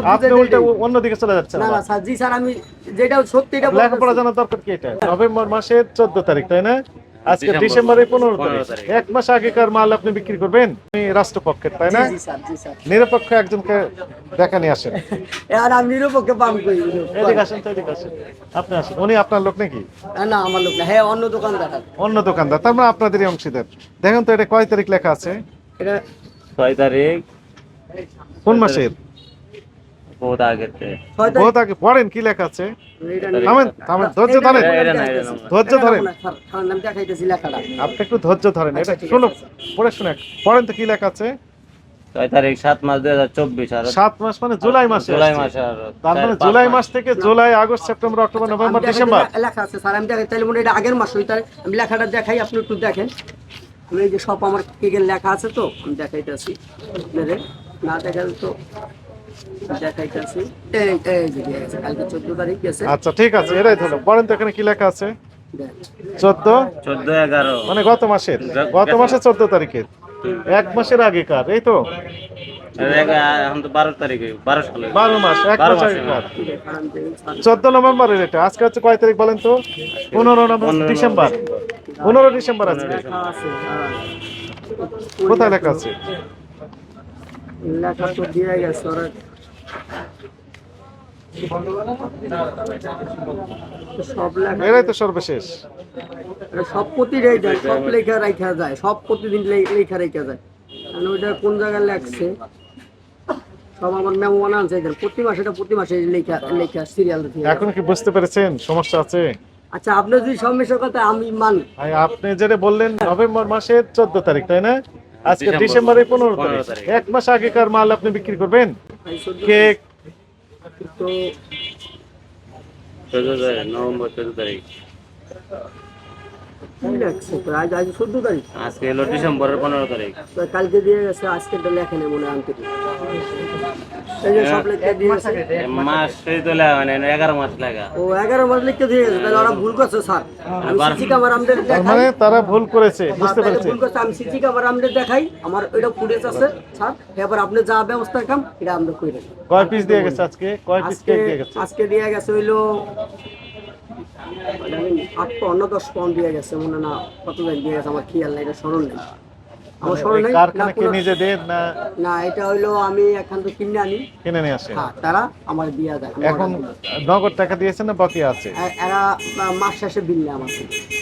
আপনি উল্টা অন্যদিকে চলে যাচ্ছেন। না না স্যার জি স্যার আমি যেটা সত্যিটা লেখাপড়া জানার দরকার কি এটা? নভেম্বর মাসের চোদ্দ তারিখ তাই না? আজকে ডিসেম্বরের তারিখ। এক মাস আগেকার মাল আপনি বিক্রি করবেন? আপনি রাষ্ট্রপক্ষের তাই না? জি স্যার জি স্যার। নিরপেক্ষ একজনকে দেখা নিয়ে আসেন। আর আমি নিরপেক্ষে পাম করি এদিকে আসেন তো এদিকে আসেন। আপনি আসেন। উনি আপনার লোক নাকি? না আমার লোক না। হ্যাঁ অন্য দোকান অন্য দোকানদার। তার মানে আপনাদেরই অংশীদার। দেখেন তো এটা কয় তারিখ লেখা আছে? এটা তারিখ? কোন মাসের? বহুত আগেতে বহুত আগে পড়েন কি লেখা আছে? থামেন থামেন ধৈর্য ধরেন। ধৈর্য ধরেন। আপনি একটু ধৈর্য ধরেন এটা আচ্ছা, শুনো পড়ে শুনে পড়েন তো কি লেখা আছে? ছয় তারিখ সাত মাস দুই হাজার চব্বিশ আর। সাত মাস মানে জুলাই মাসে জুলাই মাসে আর। তার মানে জুলাই মাস। থেকে July August September October November December. লেখা আছে স্যার আমি দেখাই তাহলে মনে এটা আগের মাস ওইটা আমি লেখাটা দেখাই আপনি একটু দেখেন। আমি এই যে সব আমার কেকের লেখা আছে তো আমি দেখাইতেছি। আপনাদের না দেখালে তো আচ্ছা ঠিক আছে এরাই ধরো। পড়েন তো এখানে কি লেখা আছে? চোদ্দ? চোদ্দ এগারো। মানে গত মাসের। গত মাসের চোদ্দ তারিখের। এক মাসের আগেকার এই তো? বারো মাস এক মাস। আগেকার। চোদ্দ নভেম্বরের এটা। আজকে হচ্ছে কয় তারিখ বলেন তো? পনেরো নভেম্বর ডিসেম্বর। পনেরো ডিসেম্বর আজকে। আছে কোথায় লেখা আছে? লেখা তো দিয়ে গেছে ওরা। সব লেখা এরাই তো সর্বশেষ। সব প্রতিটাই যায় সব লেখা রাখা যায় সব প্রতিদিন লেখা রেখা যায়। কারণ ওইটা কোন জায়গায় লেখছে? সব আমার প্রতি মাসে এটা প্রতি মাসে লেখা লেখা সিরিয়াল এখন কি বুঝতে পেরেছেন? সমস্যা আছে? আচ্ছা আপনার যদি সমস্যার কথা আমি মানি। আপনি যেটা বললেন নভেম্বর মাসের চোদ্দ তারিখ তাই না? আজকে ডিসেম্বর। ডিসেম্বরের পনেরো পনেরো তারিখ। এক মাস আগেকার মাল আপনি বিক্রি করবেন? কেক? তো নভেম্বর চোদ্দ তারিখ। আজকে হলো ডিসেম্বরের পনেরো তারিখ। কালকে দিয়ে গেছে আজকে তো লেখে মনে হয় আনতে। এই যে সব লেখা দিয়ে গেছে। এ মাস সেই তো লেখা মানে এগারো মাস লেখা। ও এগারো মাস লিখতে দিয়ে গেছে তাহলে ওরা ভুল করছে স্যার। সিসি ক্যামেরা আমাদের মানে তারা ভুল করেছে বুঝতে তাহলে ভুল করছে আমি সিসি ক্যামেরা আমাদের দেখাই। আমার ওইটা ফুটেজ আছে স্যার। এবার আপনি যা ব্যবস্থা কাম এটা আমরা করে কয় পিস দিয়ে গেছে আজকে? কয় পিস আজকে কেক দিয়ে গেছে? আজকে দিয়ে গেছে হইল আট পাউন্ড দশ পাউন্ড দিয়ে গেছে মনে না কত দিন দিয়ে গেছে আমার খেয়াল নাই এটা স্মরণ নেই। আমার নেই কারখানা কি কোনো- না না এটা হইল আমি এখান থেকে কিনে আনি। কিনে নিয়ে আসে হ্যাঁ তারা আমার দিয়ে দেয় এখন নগদ টাকা দিয়েছেন না বাকি আছে? এরা মাস শেষে বিল নেয় আমার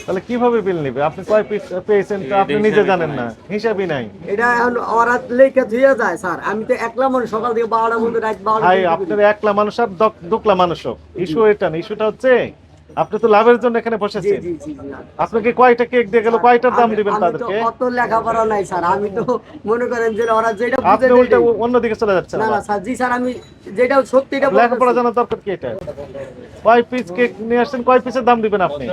তাহলে কীভাবে বিল নিবে? আপনি কয় পিস পেয়েছেন তো আপনি নিজে জানেন না হিসাবই নাই। এটা এখন ওরা লেখা ধুয়ে যায় স্যার। আমি তো একলা মানুষ সকাল থেকে রাত বারোটা আপনার একলা মানুষ আর দক- দুকলা মানুষও ইস্যু এটা না ইস্যুটা হচ্ছে আপনি তো লাভের জন্য এখানে বসেছেন। জি জি জি। আপনাকে কয়টা কেক দিয়ে গেল? কয়টার দাম দিবেন আমি তো তাদেরকে? অত লেখাপড়া নাই স্যার। আমি তো মনে করেন যে ওরা যেটা বুঝে আপনি উল্টা অন্যদিকে চলে যাচ্ছেন না না স্যার জি স্যার আমি যেটা সত্যিটা বলতেছি। লেখাপড়া জানার দরকার কি এটা? কয় পিস কেক নিয়ে আসছেন? কয় পিসের দাম দিবেন আপনি?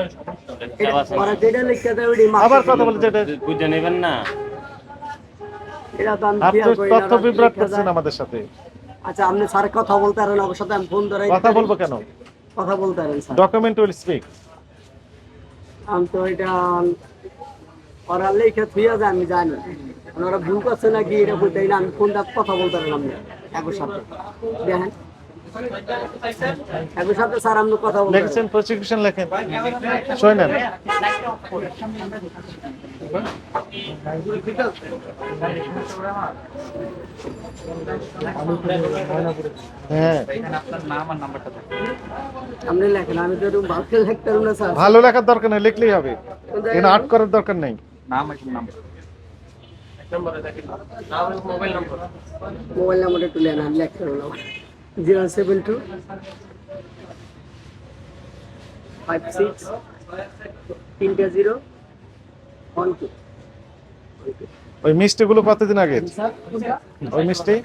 এটা- ওরা যেটা লিখে দেয় ওইটাই মাপ আবার কথা বলে যেটা বুঝে নেবেন না। এটা তো আমি তথ্য বিভ্রাট করছেন আমাদের সাথে। আচ্ছা আপনি স্যার কথা বলতে পারেন আমার সাথে আমি ফোন ধরে কথা বলব কেন? কথা বলতে পারেন স্যার। ডকুমেন্ট উইল স্পিক আমি তো এটা ওরা লেখা থুইয়া যায় আমি জানি। ওরা ভুল করছে নাকি এটা বলতে না আমি ফোনটা কথা বলতে পারেন আপনি একর সাথে। দেখেন। একর সাথে স্যার আপনি কথা বলতে লিখেছেন প্রসিকিউশন লেখেন। শোনেন। হ্যাঁ। আপনি লেখেন আমি তো এরকম ভালো লিখতে পারব না স্যার ভালো লেখার দরকার নেই লিখলেই হবে। এখানে আর্ট করার দরকার নেই। Mobile number. একটু লেন আমি লিখতে পারব না zero seven two five six তিনটে জিরো ওয়ান টু ওই মিষ্টিগুলো কতদিন আগে? ওই মিষ্টি?